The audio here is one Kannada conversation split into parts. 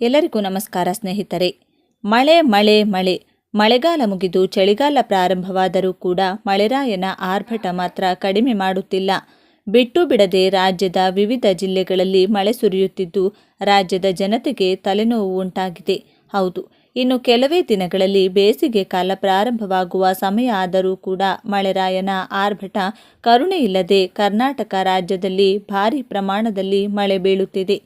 ಎಲ್ಲರಿಗೂ ನಮಸ್ಕಾರ ಸ್ನೇಹಿತರೆ. ಮಳೆ ಮಳೆ ಮಳೆ. ಮಳೆಗಾಲ ಮುಗಿದು ಚಳಿಗಾಲ ಪ್ರಾರಂಭವಾದರೂ ಕೂಡ ಮಳೆರಾಯನ ಆರ್ಭಟ ಮಾತ್ರ ಕಡಿಮೆ ಮಾಡುತ್ತಿಲ್ಲ. ಬಿಟ್ಟು ಬಿಡದೆ ರಾಜ್ಯದ ವಿವಿಧ ಜಿಲ್ಲೆಗಳಲ್ಲಿ ಮಳೆ ಸುರಿಯುತ್ತಿದ್ದು ರಾಜ್ಯದ ಜನತೆಗೆ ತಲೆನೋವು ಉಂಟಾಗಿದೆ. ಹೌದು, ಇನ್ನು ಕೆಲವೇ ದಿನಗಳಲ್ಲಿ ಬೇಸಿಗೆ ಕಾಲ ಪ್ರಾರಂಭವಾಗುವ ಸಮಯ ಆದರೂ ಕೂಡ ಮಳೆರಾಯನ ಆರ್ಭಟ ಕರುಣೆಯಿಲ್ಲದೆ ಕರ್ನಾಟಕ ರಾಜ್ಯದಲ್ಲಿ ಭಾರೀ ಪ್ರಮಾಣದಲ್ಲಿ ಮಳೆ ಬೀಳುತ್ತಿದೆ.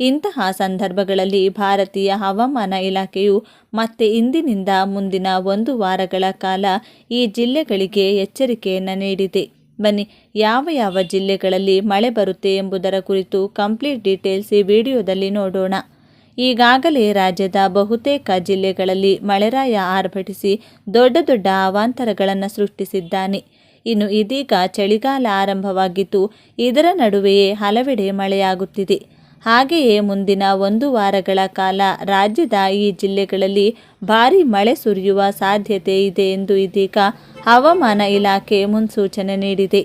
ಇಂತಹ ಸಂದರ್ಭಗಳಲ್ಲಿ ಭಾರತೀಯ ಹವಾಮಾನ ಇಲಾಖೆಯು ಮತ್ತೆ ಇಂದಿನಿಂದ ಮುಂದಿನ ಒಂದು ವಾರಗಳ ಕಾಲ ಈ ಜಿಲ್ಲೆಗಳಿಗೆ ಎಚ್ಚರಿಕೆಯನ್ನು ನೀಡಿದೆ. ಬನ್ನಿ, ಯಾವ ಯಾವ ಜಿಲ್ಲೆಗಳಲ್ಲಿ ಮಳೆ ಬರುತ್ತೆ ಎಂಬುದರ ಕುರಿತು ಕಂಪ್ಲೀಟ್ ಡೀಟೇಲ್ಸ್ ಈ ವಿಡಿಯೋದಲ್ಲಿ ನೋಡೋಣ. ಈಗಾಗಲೇ ರಾಜ್ಯದ ಬಹುತೇಕ ಜಿಲ್ಲೆಗಳಲ್ಲಿ ಮಳೆರಾಯ ಆರ್ಭಟಿಸಿ ದೊಡ್ಡ ದೊಡ್ಡ ಅವಾಂತರಗಳನ್ನು ಸೃಷ್ಟಿಸಿದ್ದಾನೆ. ಇನ್ನು ಇದೀಗ ಚಳಿಗಾಲ ಆರಂಭವಾಗಿದ್ದು, ಇದರ ನಡುವೆಯೇ ಹಲವೆಡೆ ಮಳೆಯಾಗುತ್ತಿದೆ. ಹಾಗೆಯೇ ಮುಂದಿನ ಒಂದು ವಾರಗಳ ಕಾಲ ರಾಜ್ಯದ ಈ ಜಿಲ್ಲೆಗಳಲ್ಲಿ ಭಾರೀ ಮಳೆ ಸುರಿಯುವ ಸಾಧ್ಯತೆ ಇದೆ ಎಂದು ಇದೀಗ ಹವಾಮಾನ ಇಲಾಖೆ ಮುನ್ಸೂಚನೆ ನೀಡಿದೆ.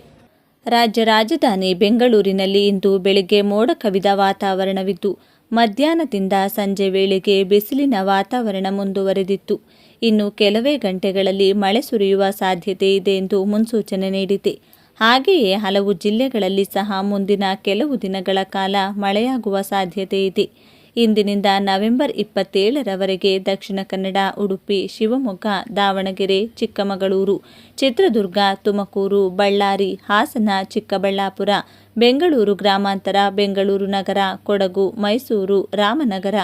ರಾಜ್ಯ ರಾಜಧಾನಿ ಬೆಂಗಳೂರಿನಲ್ಲಿ ಇಂದು ಬೆಳಗ್ಗೆ ಮೋಡ ಕವಿದ ವಾತಾವರಣವಿದ್ದು ಮಧ್ಯಾಹ್ನದಿಂದ ಸಂಜೆ ವೇಳೆಗೆ ಬಿಸಿಲಿನ ವಾತಾವರಣ ಮುಂದುವರೆದಿತ್ತು. ಇನ್ನು ಕೆಲವೇ ಗಂಟೆಗಳಲ್ಲಿ ಮಳೆ ಸುರಿಯುವ ಸಾಧ್ಯತೆ ಇದೆ ಎಂದು ಮುನ್ಸೂಚನೆ ನೀಡಿದೆ. ಹಾಗೆಯೇ ಹಲವು ಜಿಲ್ಲೆಗಳಲ್ಲಿ ಸಹ ಮುಂದಿನ ಕೆಲವು ದಿನಗಳ ಕಾಲ ಮಳೆಯಾಗುವ ಸಾಧ್ಯತೆ ಇದೆ. ಇಂದಿನಿಂದ ನವೆಂಬರ್ ಇಪ್ಪತ್ತೇಳರವರೆಗೆ ದಕ್ಷಿಣ ಕನ್ನಡ, ಉಡುಪಿ, ಶಿವಮೊಗ್ಗ, ದಾವಣಗೆರೆ, ಚಿಕ್ಕಮಗಳೂರು, ಚಿತ್ರದುರ್ಗ, ತುಮಕೂರು, ಬಳ್ಳಾರಿ, ಹಾಸನ, ಚಿಕ್ಕಬಳ್ಳಾಪುರ, ಬೆಂಗಳೂರು ಗ್ರಾಮಾಂತರ, ಬೆಂಗಳೂರು ನಗರ, ಕೊಡಗು, ಮೈಸೂರು, ರಾಮನಗರ,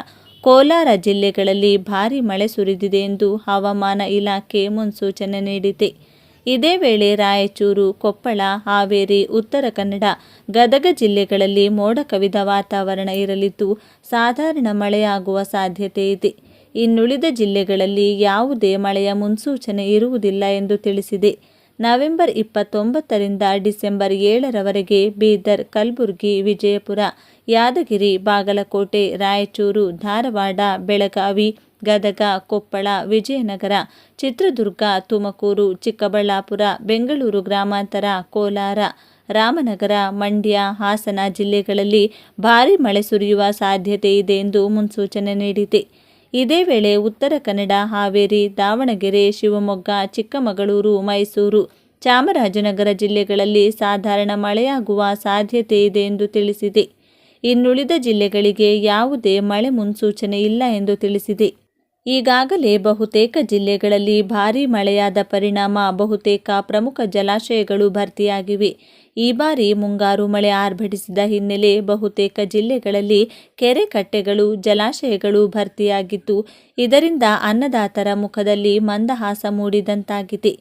ಕೋಲಾರ ಜಿಲ್ಲೆಗಳಲ್ಲಿ ಭಾರೀ ಮಳೆ ಸುರಿದಿದೆ ಎಂದು ಹವಾಮಾನ ಇಲಾಖೆ ಮುನ್ಸೂಚನೆ ನೀಡಿದೆ. ಇದೇ ವೇಳೆ ರಾಯಚೂರು, ಕೊಪ್ಪಳ, ಹಾವೇರಿ, ಉತ್ತರ ಕನ್ನಡ, ಗದಗ ಜಿಲ್ಲೆಗಳಲ್ಲಿ ಮೋಡ ಕವಿದ ವಾತಾವರಣ ಇರಲಿದ್ದು ಸಾಧಾರಣ ಮಳೆಯಾಗುವ ಸಾಧ್ಯತೆ ಇದೆ. ಇನ್ನುಳಿದ ಜಿಲ್ಲೆಗಳಲ್ಲಿ ಯಾವುದೇ ಮಳೆಯ ಮುನ್ಸೂಚನೆ ಇರುವುದಿಲ್ಲ ಎಂದು ತಿಳಿಸಿದೆ. ನವೆಂಬರ್ ಇಪ್ಪತ್ತೊಂಬತ್ತರಿಂದ ಡಿಸೆಂಬರ್ ಏಳರವರೆಗೆ ಬೀದರ್, ಕಲಬುರಗಿ, ವಿಜಯಪುರ, ಯಾದಗಿರಿ, ಬಾಗಲಕೋಟೆ, ರಾಯಚೂರು, ಧಾರವಾಡ, ಬೆಳಗಾವಿ ಗದಗ, ಕೊಪ್ಪಳ, ವಿಜಯನಗರ, ಚಿತ್ರದುರ್ಗ, ತುಮಕೂರು, ಚಿಕ್ಕಬಳ್ಳಾಪುರ, ಬೆಂಗಳೂರು ಗ್ರಾಮಾಂತರ, ಕೋಲಾರ, ರಾಮನಗರ, ಮಂಡ್ಯ, ಹಾಸನ ಜಿಲ್ಲೆಗಳಲ್ಲಿ ಭಾರೀ ಮಳೆ ಸುರಿಯುವ ಸಾಧ್ಯತೆ ಇದೆ ಎಂದು ಮುನ್ಸೂಚನೆ ನೀಡಿದೆ. ಇದೇ ವೇಳೆ ಉತ್ತರ ಕನ್ನಡ, ಹಾವೇರಿ, ದಾವಣಗೆರೆ, ಶಿವಮೊಗ್ಗ, ಚಿಕ್ಕಮಗಳೂರು, ಮೈಸೂರು, ಚಾಮರಾಜನಗರ ಜಿಲ್ಲೆಗಳಲ್ಲಿ ಸಾಧಾರಣ ಮಳೆಯಾಗುವ ಸಾಧ್ಯತೆ ಇದೆ ಎಂದು ತಿಳಿಸಿದೆ. ಇನ್ನುಳಿದ ಜಿಲ್ಲೆಗಳಿಗೆ ಯಾವುದೇ ಮಳೆ ಮುನ್ಸೂಚನೆ ಇಲ್ಲ ಎಂದು ತಿಳಿಸಿದೆ. ಈಗಾಗಲೇ ಬಹುತೇಕ ಜಿಲ್ಲೆಗಳಲ್ಲಿ ಭಾರೀ ಮಳೆಯಾದ ಪರಿಣಾಮ, ಬಹುತೇಕ ಪ್ರಮುಖ ಜಲಾಶಯಗಳು ಭರ್ತಿಯಾಗಿವೆ. ಈ ಬಾರಿ ಮುಂಗಾರು ಮಳೆ ಆರ್ಭಟಿಸಿದ ಹಿನ್ನೆಲೆ ಬಹುತೇಕ ಜಿಲ್ಲೆಗಳಲ್ಲಿ ಕೆರೆ ಕಟ್ಟೆಗಳು, ಜಲಾಶಯಗಳು ಭರ್ತಿಯಾಗಿದ್ದು, ಇದರಿಂದ ಅನ್ನದಾತರ ಮುಖದಲ್ಲಿ ಮಂದಹಾಸ ಮೂಡಿದಂತಾಗಿದೆ.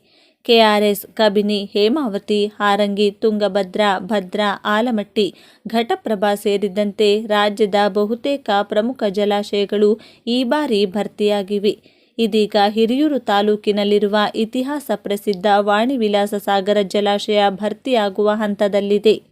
ಕೆಆರ್ಎಸ್ ಕಬಿನಿ ಹೇಮಾವತಿ, ಹಾರಂಗಿ, ತುಂಗಭದ್ರಾ, ಭದ್ರಾ, ಆಲಮಟ್ಟಿ, ಘಟಪ್ರಭಾ ಸೇರಿದಂತೆ ರಾಜ್ಯದ ಬಹುತೇಕ ಪ್ರಮುಖ ಜಲಾಶಯಗಳು ಈ ಬಾರಿ ಭರ್ತಿಯಾಗಿವೆ. ಇದೀಗ ಹಿರಿಯೂರು ತಾಲೂಕಿನಲ್ಲಿರುವ ಇತಿಹಾಸ ಪ್ರಸಿದ್ಧ ವಾಣಿವಿಲಾಸ ಸಾಗರ ಜಲಾಶಯ ಭರ್ತಿಯಾಗುವ ಹಂತದಲ್ಲಿದೆ.